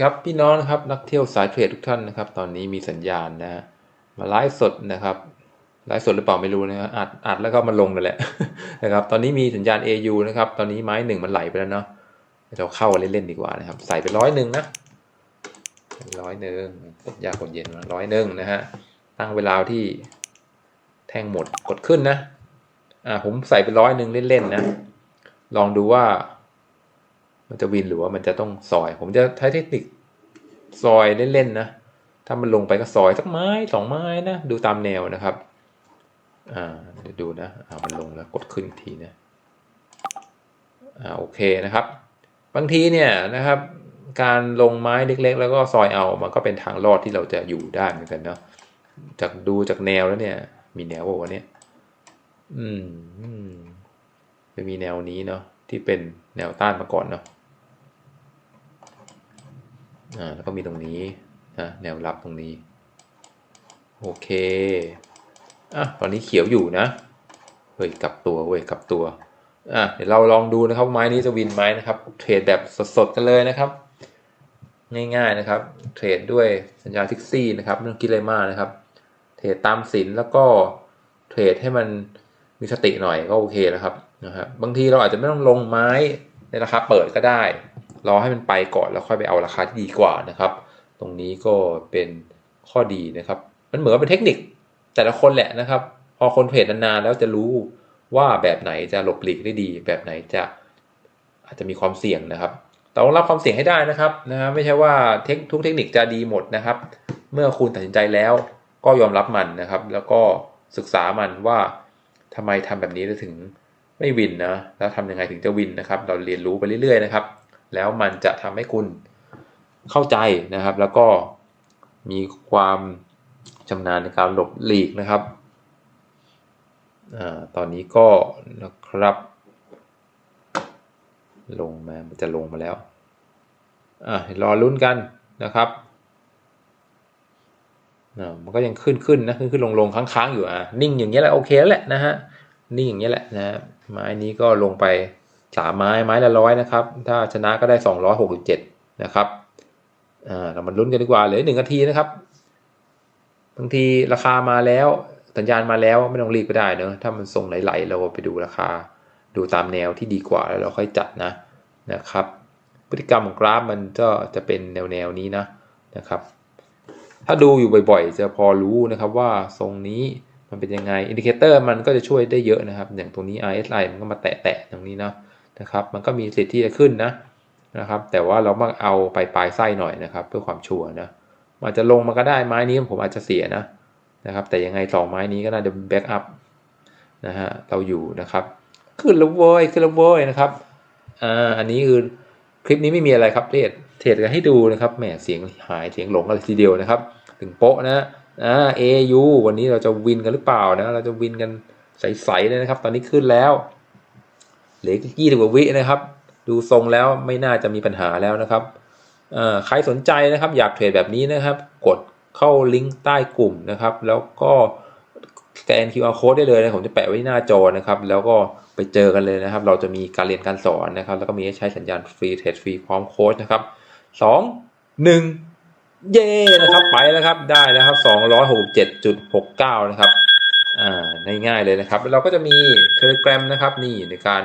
ครับพี่น้องนะครับนักเที่ยวสายเทรดทุกท่านนะครับ ตอนนี้มีสัญญาณนะฮะมาไลฟ์สดนะครับไลฟ์สดหรือเปล่าไม่รู้นะฮะอัดอัดแล้วก็มาลงนั่นแหละนะครับ ตอนนี้มีสัญญาณ AU นะครับ ตอนนี้ไม้หนึ่งมันไหลไปแล้วเนาะเราเข้าเล่นๆดีกว่านะครับ ใส่ไปร้อยหนึ่งนะร้อยหนึ่งกดยากดเย็นมาร้อยหนึ่งนะฮะตั้งเวลาที่แท่งหมดกดขึ้นนะอ่าผมใส่ไปร้อยหนึ่งเล่นๆนะลองดูว่า มันจะวินหรือว่ามันจะต้องซอย ผมจะใช้เทคนิค ซอยเล่นๆนะ ถ้ามันลงไปก็ซอยสักไม้สองไม้นะ ดูตามแนวนะครับ อ่า เดี๋ยวดูนะอ่ามันลงแล้วกดขึ้นอีกทีนะ อ่า โอเคนะครับ บางทีเนี่ยนะครับ การลงไม้เล็ก ๆ แล้วก็ซอยเอา มันก็เป็นทางรอดที่เราจะอยู่ได้เหมือนกันเนาะ จากดูจากแนวแล้วเนี่ย มีแนวว่าวะเนี่ย อืมอืมจะมีแนวนี้เนาะที่เป็นแนวต้านมาก่อนเนาะ อ่าแล้วก็มีตรงนี้นะแนวรับตรงนี้ โอเคอะตอนนี้เขียวอยู่นะเฮ้ยกลับตัวเว้ยกลับตัวอะเดี๋ยวเราลองดูนะครับไม้นี้จะวินไหมนะครับ เทรดแบบสดๆกันเลยนะครับ ง่ายๆนะครับ เทรดด้วยสัญญาทิกซี่นะครับไม่ต้องคิดอะไรมากนะครับ เทรดตามสินแล้วก็เทรดให้มันมีสติหน่อยก็โอเคนะครับนะครับบางทีเราอาจจะไม่ต้องลงไม้ในราคาเปิดก็ได้ รอให้มันไปก่อนแล้วค่อยไปเอาราคาที่ดีกว่านะครับ ตรงนี้ก็เป็นข้อดีนะครับ มันเหมือนเป็นเทคนิคแต่ละคนแหละนะครับ พอคนเทรดนานๆแล้วจะรู้ว่าแบบไหนจะหลบหลีกได้ดี แบบไหนจะอาจจะมีความเสี่ยงนะครับต้องรับความเสี่ยงให้ได้นะครับนะฮะไม่ใช่ว่าเทคทุกเทคนิคจะดีหมดนะครับ เมื่อคุณตัดสินใจแล้วก็ยอมรับมันนะครับ แล้วก็ศึกษามันว่าทำไมทำแบบนี้ถึงไม่วินนะ แล้วทำยังไงถึงจะวินนะครับ เราเรียนรู้ไปเรื่อยๆนะครับ แล้วมันจะทำให้คุณเข้าใจนะครับ แล้วก็มีความชำนาญในการหลบหลีกนะครับอตอนนี้ก็นะครับ ลงมา มันจะลงมาแล้วอ่ารอลุ้นกันนะครับมันก็ยังขึ้นขึ้นนะขึ้นขึ้นลงลงค้างค้างอยู่อะนิ่งอย่างเงี้ยแหละโอเคแล้วแหละนะฮะนิ่งอย่างเงี้ยแหละนะฮะไม้นี้ก็ลงไป สามไม้ไม้ละร้อยนะครับ ถ้าชนะก็ได้สองร้อยหกสิบเจ็ดนะครับอ่าเรามาลุ้นกันดีกว่าเหลือหนึ่งนาทีนะครับบางทีราคามาแล้วสัญญาณมาแล้วไม่ต้องรีบก็ได้เนอะถ้ามันทรงไหลๆเราไปดูราคา ดูตามแนวที่ดีกว่าแล้วเราค่อยจัดนะนะครับ พฤติกรรมของกราฟมันก็จะเป็นแนวแนวนี้นะนะครับ ถ้าดูอยู่บ่อยๆ จะพอรู้นะครับว่าทรงนี้มันเป็นยังไงอินดิเคเตอร์มันก็จะช่วยได้เยอะนะครับ อย่างตรงนี้ RSI มันก็มาแตะๆตรงนี้นะ นะครับ มันก็มีสิทธิ์ที่จะขึ้นนะนะครับ แต่ว่าเรามาเอาไปปลายไส้หน่อยนะครับ เพื่อความชัวร์นะอาจจะลงมาก็ได้ไม้นี้ผมอาจจะเสียนะนะครับ แต่ยังไงสองไม้นี้ก็น่าจะแบ็กอัพนะฮะเราอยู่นะครับ ขึ้นแล้วเว้ยขึ้นแล้วเว้ยนะครับอ่าอันนี้คือคลิปนี้ไม่มีอะไรครับเทรดเทรดกันให้ดูนะครับแหมเสียงหายเสียงหลงอะไรทีเดียวนะครับ ถึงโป๊ะนะอ่า AU วันนี้เราจะวินกันหรือเปล่านะเราจะวินกันใสๆเลยนะครับ ตอนนี้ขึ้นแล้ว เหลือยี่สิบกว่าวินะครับ ดูทรงแล้วไม่น่าจะมีปัญหาแล้วนะครับใครสนใจนะครับอยากเทรดแบบนี้นะครับ กดเข้าลิงก์ใต้กลุ่มนะครับ แล้วก็สแกน QR code ได้เลยนะผมจะแปะไว้ที่หน้าจอนะครับ แล้วก็ไปเจอกันเลยนะครับ เราจะมีการเรียนการสอนนะครับ แล้วก็มีให้ใช้สัญญาณฟรีเทรดฟรีพร้อมโค้ดนะครับสองหนึ่งเย่นะครับไปแล้วครับได้แล้วครับสองร้อยหกเจ็ดจุดหกเก้านะครับอ่าง่ายๆเลยนะครับ แล้วเราก็จะมี Telegram นะครับนี่ในการ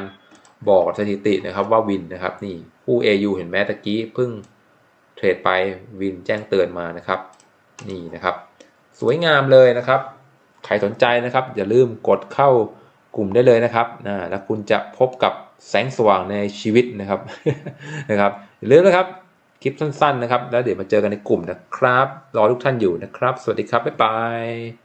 บอกสถิตินะครับว่าวินนะครับนี่ผู้ AU เห็นไหมตะกี้เพิ่งเทรดไปวินแจ้งเตือนมานะครับ นี่นะครับ สวยงามเลยนะครับ ใครสนใจนะครับ อย่าลืมกดเข้ากลุ่มได้เลยนะครับนะแล้วคุณจะพบกับแสงสว่างในชีวิตนะครับนะครับอย่าลืมนะครับคลิปสั้นๆนะครับ แล้วเดี๋ยวมาเจอกันในกลุ่มนะครับ รอทุกท่านอยู่นะครับ สวัสดีครับ บ๊ายบาย